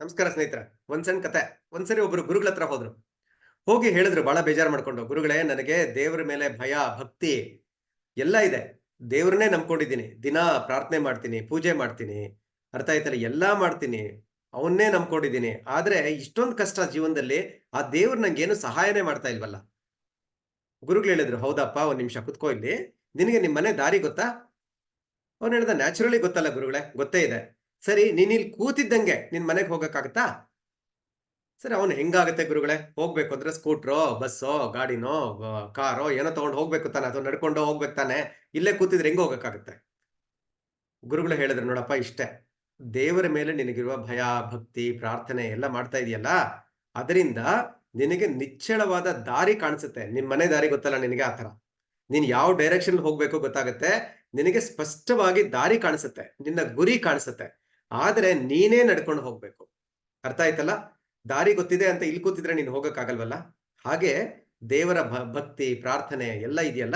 ನಮಸ್ಕಾರ ಸ್ನೇಹಿತರ ಒಂದ್ ಸಣ್ಣ ಕತೆ, ಒಂದ್ಸರಿ ಒಬ್ರು ಗುರುಗಳ ಹತ್ರ ಹೋದ್ರು. ಹೋಗಿ ಹೇಳಿದ್ರು, ಬಹಳ ಬೇಜಾರು ಮಾಡ್ಕೊಂಡು, ಗುರುಗಳೇ, ನನಗೆ ದೇವ್ರ ಮೇಲೆ ಭಯ, ಭಕ್ತಿ ಎಲ್ಲ ಇದೆ. ದೇವ್ರನ್ನೇ ನಂಬ್ಕೊಂಡಿದ್ದೀನಿ. ದಿನ ಪ್ರಾರ್ಥನೆ ಮಾಡ್ತೀನಿ, ಪೂಜೆ ಮಾಡ್ತೀನಿ, ಅರ್ಥ ಆಯ್ತಲ್ಲ? ಎಲ್ಲಾ ಮಾಡ್ತೀನಿ. ಅವನ್ನೇ ನಂಬ್ಕೊಂಡಿದ್ದೀನಿ. ಆದ್ರೆ ಇಷ್ಟೊಂದು ಕಷ್ಟ ಜೀವನದಲ್ಲಿ ಆ ದೇವ್ರು ನಂಗೇನು ಸಹಾಯನೇ ಮಾಡ್ತಾ ಇಲ್ವಲ್ಲ? ಗುರುಗಳು ಹೇಳಿದ್ರು, ಹೌದಪ್ಪ, ಒಂದ್ ನಿಮಿಷ ಕುತ್ಕೋ ಇಲ್ಲಿ. ನಿನಗೆ ನಿಮ್ಮ ಮನೆ ದಾರಿ ಗೊತ್ತಾ? ಅವ್ನು ಹೇಳ್ದ, ನ್ಯಾಚುರಲಿ ಗೊತ್ತಲ್ಲ ಗುರುಗಳೇ, ಗೊತ್ತೇ ಇದೆ. ಸರಿ ನೀನಿಲ್ಲಿ ಕೂತಿದ್ದಂಗೆ ನಿನ್ ಮನೆಗೆ ಹೋಗಕ್ಕಾಗತ್ತಾ? ಸರಿ, ಅವನು ಹೆಂಗಾಗತ್ತೆ ಗುರುಗಳೇ? ಹೋಗ್ಬೇಕು ಅಂದ್ರೆ ಸ್ಕೂಟ್ರೋ, ಬಸ್ಸೋ, ಗಾಡಿನೋ ಕಾರೋ, ಏನೋ ತಗೊಂಡು ಹೋಗ್ಬೇಕು ತಾನೆ, ಅಥವಾ ನಡ್ಕೊಂಡು ಹೋಗ್ಬೇಕು ತಾನೆ, ಇಲ್ಲೇ ಕೂತಿದ್ರೆ ಹೆಂಗೆ ಹೋಗಕ್ಕಾಗತ್ತೆ? ಗುರುಗಳು ಹೇಳಿದ್ರು ನೋಡಪ್ಪ ಇಷ್ಟೇ. ದೇವರ ಮೇಲೆ ನಿನಗಿರುವ ಭಯ, ಭಕ್ತಿ, ಪ್ರಾರ್ಥನೆ ಎಲ್ಲ ಮಾಡ್ತಾ ಇದೆಯಲ್ಲ? ಅದರಿಂದ ನಿನಗೆ ನಿಚ್ಚಳವಾದ ದಾರಿ ಕಾಣಿಸುತ್ತೆ. ನಿನ್ ಮನೆ ದಾರಿ ಗೊತ್ತಲ್ಲ ನಿನಗೆ ಆತರ ನೀನ್ ಯಾವ ಡೈರೆಕ್ಷನ್ ಹೋಗ್ಬೇಕು ಗೊತ್ತಾಗುತ್ತೆ. ನಿನಗೆ ಸ್ಪಷ್ಟವಾಗಿ ದಾರಿ ಕಾಣಿಸುತ್ತೆ. ನಿನ್ನ ಗುರಿ ಕಾಣಿಸುತ್ತೆ. ಆದ್ರೆ ನೀನೇ ನಡ್ಕೊಂಡು ಹೋಗ್ಬೇಕು. ಅರ್ಥ ಆಯ್ತಲ್ಲ? ದಾರಿ ಗೊತ್ತಿದೆ ಅಂತ ಇಲ್ಲಿ ಕೂತಿದ್ರೆ ನೀನು ಹೋಗಕ್ಕಾಗಲ್ವಲ್ಲ? ಹಾಗೆ ದೇವರ ಭಕ್ತಿ, ಪ್ರಾರ್ಥನೆ ಎಲ್ಲ ಇದೆಯಲ್ಲ?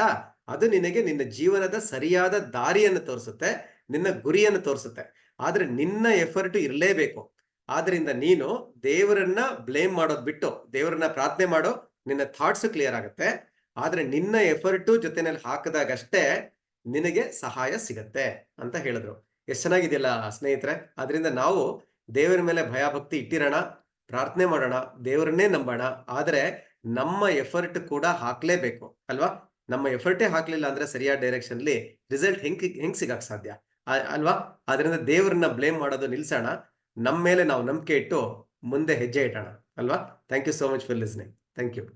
ಅದು ನಿನಗೆ ನಿನ್ನ ಜೀವನದ ಸರಿಯಾದ ದಾರಿಯನ್ನು ತೋರಿಸುತ್ತೆ, ನಿನ್ನ ಗುರಿಯನ್ನು ತೋರಿಸುತ್ತೆ. ಆದ್ರೆ ನಿನ್ನ ಎಫರ್ಟ್ ಇರಲೇಬೇಕು. ಆದ್ರಿಂದ ನೀನು ದೇವರನ್ನ ಬ್ಲೇಮ್ ಮಾಡೋದ್ ಬಿಟ್ಟು, ದೇವರನ್ನ ಪ್ರಾರ್ಥನೆ ಮಾಡೋ ನಿನ್ನ ಥಾಟ್ಸ್ ಕ್ಲಿಯರ್ ಆಗುತ್ತೆ. ಆದ್ರೆ ನಿನ್ನ ಎಫರ್ಟು ಜೊತೆನಲ್ಲಿ ಹಾಕಿದಾಗಷ್ಟೇ ನಿನಗೆ ಸಹಾಯ ಸಿಗತ್ತೆ ಅಂತ ಹೇಳಿದ್ರು. ಎಷ್ಟು ಚೆನ್ನಾಗಿದೆಯಲ್ಲ ಸ್ನೇಹಿತರೆ? ಅದರಿಂದ ನಾವು ದೇವರ ಮೇಲೆ ಭಯಭಕ್ತಿ ಇಟ್ಟಿರೋಣ, ಪ್ರಾರ್ಥನೆ ಮಾಡೋಣ, ದೇವರನ್ನೇ ನಂಬೋಣ. ಆದರೆ ನಮ್ಮ ಎಫರ್ಟ್ ಕೂಡ ಹಾಕ್ಲೇಬೇಕು, ಅಲ್ವಾ? ನಮ್ಮ ಎಫರ್ಟೇ ಹಾಕ್ಲಿಲ್ಲ ಅಂದ್ರೆ ಸರಿಯಾದ ಡೈರೆಕ್ಷನ್ಲಿ ರಿಸಲ್ಟ್ ಹೆಂಗ್ ಹೆಂಗ್ ಸಿಗಕ್ ಸಾಧ್ಯ? ಅಲ್ವಾ? ಅದರಿಂದ ದೇವರನ್ನ ಬ್ಲೇಮ್ ಮಾಡೋದು ನಿಲ್ಸೋಣ. ನಮ್ಮ ಮೇಲೆ ನಾವು ನಂಬಿಕೆ ಇಟ್ಟು ಮುಂದೆ ಹೆಜ್ಜೆ ಇಟ್ಟೋಣ ಅಲ್ವಾ? Thank you so much for listening thank you